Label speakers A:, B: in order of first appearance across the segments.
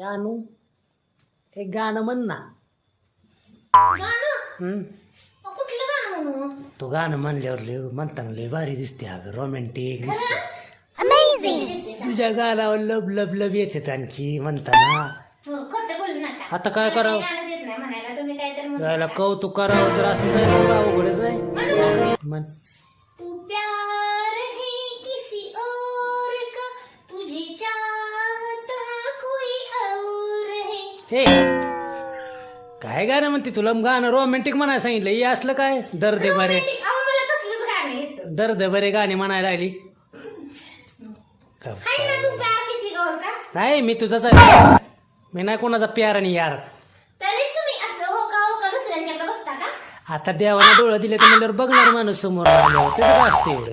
A: जानू एक गाणं म्हण ना. हम्म? तू गाणं म्हणल्यावर लय म्हणताना लय भारी दिसते अगं रोमॅन्टिक दिसते? तुझ्या गाण्यावर लब लब लब येतात आणखी म्हणताना.
B: हो, खोटं बोलू नका.
A: आता काय करावं?
B: गाणंच येत नाही म्हणायला. तुम्ही काय तर.
A: कौतुक करावं तर आहे बाबा अवघडच आहे
B: म्हणू. है.
A: काय गाणं म्हणते तुला? गाणं रोमॅन्टिक म्हणायला सांगितलं. हे असलं काय? दर्द बरे.
B: Romantic. अहो मला तसलंच गाणं येतं.
A: दर्द बरे गाणे म्हणायला लागली का-
B: हाय ना तू प्यार किसी और का?
A: नाही मी तुझाच आहे. मी नाही कोणाचा प्यार आणि यार.
B: तरीच तुम्ही असं हो का हो का दुसऱ्यांच्याकडे बघता का?
A: आता देवाला डोळं दिले तर म्हणल्यावर बघणार माणूस समोर आल्यावर. त्याचं काय असतं एवढं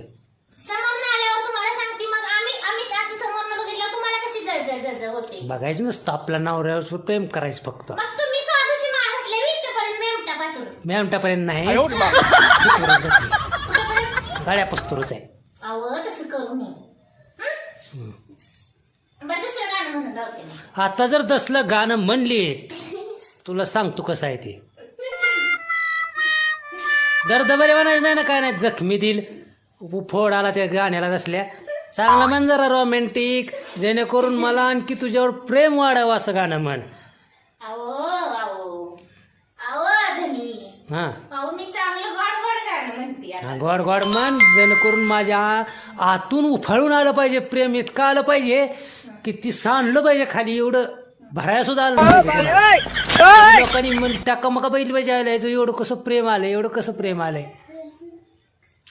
B: समोर आल्यावर तुम्हाला सांगते मग आम्ही आम्ही असं समोर बघितलं तुम्हाला कशी होते.
A: बघायचं नसतं आपल्या नवऱ्यावर प्रेम करायचं फक्त.
B: मग तुम्ही साधूची माळ घातली इथपर्यंत मेमटा पातून
A: मॅमटापर्यंत नाही. गाड्या पस्तूरच आहे.
B: अव तसं करू नये. हं? बरं दुसरं गाणं म्हणून जाते मी.
A: आता जर तसलं गाणं म्हणली तुला सांगतो कसं आहे ते. दर्द बरे म्हणायचं नाही ना काय नाही जखमी दिल. फोड आला त्या गाण्याला तसल्या. चांगला म्हण जरा रोमॅन्टिक जेणेकरून मला आणखी तुझ्यावर प्रेम वाढावं असं गाणं म्हण.
B: धनी
A: हा.
B: अहो मी चांगलं गोड गोड गाणं म्हणते आता.
A: हा, गोड गोड म्हण जेणेकरून माझ्या आतून उफाळून आलं पाहिजे प्रेम इतकं आलं पाहिजे की ती सांडलं पाहिजे खाली एवढं भरायला सुद्धा आलं नाही पाहिजे. लोकांनी म्हण टाका मका बैल पाहिजे आलं याचं एवढं कसं प्रेम आलंय एवढं कसं प्रेम आलंय.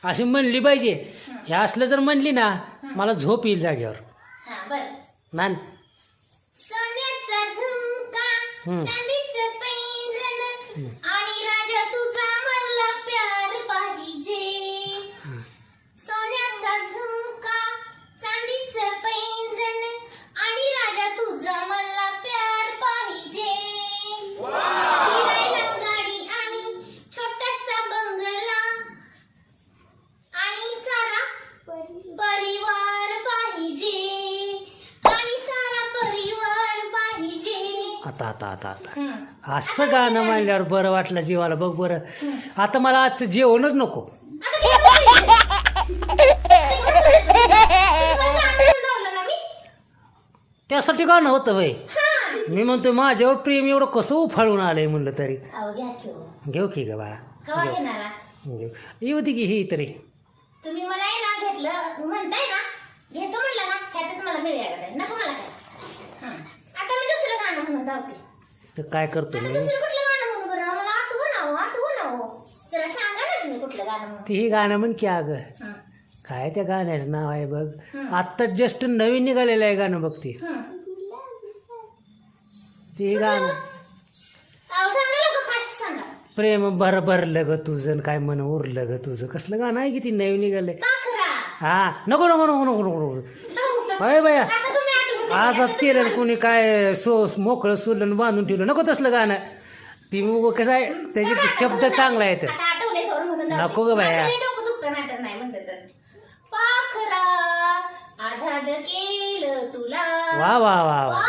A: अशी म्हणली पाहिजे. हे असलं जर म्हणली ना मला झोप येईल जागेवर.
B: हा बरं.
A: ना
B: सोन्याचा झुमका. चांदीचं पैंजण आणि राजा तुझा मला प्यार पाहिजे सोन्याचा झुमका चांदीचं पैंजण आणि राजा तुझा मला प्यार पाहिजे फिरायला गाडी आणि छोटासा बंगला आणि सारा परिवार पाहिजे आणि सारा परिवार पाहिजे
A: आता आता आता आता. असं गाणं म्हणल्यावर बरं वाटलं जीवाला. बघ बरं. आता मला आजचं जेवणच नको.
B: ना?
A: त्यासाठी गाणं होतं भाई
B: हां.
A: मी म्हणतोय माझ्यावर प्रेम एवढं कसं उफाळून आलंय म्हणलं तरी.
B: हो.
A: घेऊ की ग बाळा? घेऊ. येऊ दे की ही तरी.
B: तुम्ही मला आहे ना घेतलं. म्हणताय ना. घेतो म्हणलं ना. ह्यातच मला मिळायला नको मला काय हं. आता मी दुसरं धावते
A: तर काय करतो
B: आता
A: मी?
B: दुसरं कुठलं गाणं म्हणू बरं? मला आठवू ना हो आठवू ना हो. जरा सांगा ना तुम्ही कुठलं गाणं म्हणून.
A: ती ही गाणं म्हण की अगं.
B: हं.
A: काय त्या गाण्याचं नाव आहे बघ?
B: हं.
A: आत्ता जस्ट नवीन निघालेलं आहे गाणं बघ ती.
B: हं.
A: ती गाणं.
B: अहो सांगा लवकर फास्ट सांगा.
A: प्रेम भर भरलं ग तुझं काय मन उरलं ग तुझं. कसलं गाणं आहे की ती नवीन निघालंय?
B: पाखरा.
A: हा नको नको नको नको नको नको. होय बाया. आजात केलं कोणी काय सो मोकळं सोडलं बांधून ठेवलं. नको तसलं गाणं. ती मग कसं आहे त्याचे शब्द चांगला
B: जाऊ दे.
A: नको ग बाया.
B: तर. आझाद केलं तुला.
A: वा वा वा वा.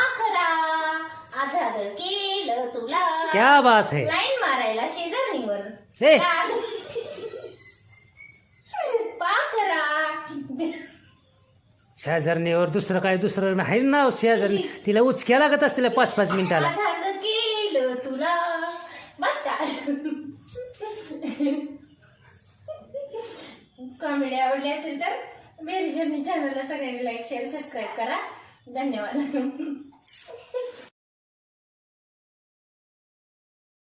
B: आझाद केलं तुला.
A: क्या बात है.
B: लाईन मारायला शेजारणीवर
A: हे
B: पाखरा
A: शेजारणीवर दुसरं काय दुसरं नाही. ना शेजारणी. तिला उचक्या लागत असतील पाच पाच मिनिटाला.
B: केलं तुला. बस का कॉमेडी आवडली असेल तर बेरी जर्नी चॅनलला सगळ्यांनी लाईक शेअर सबस्क्राईब करा. धन्यवाद.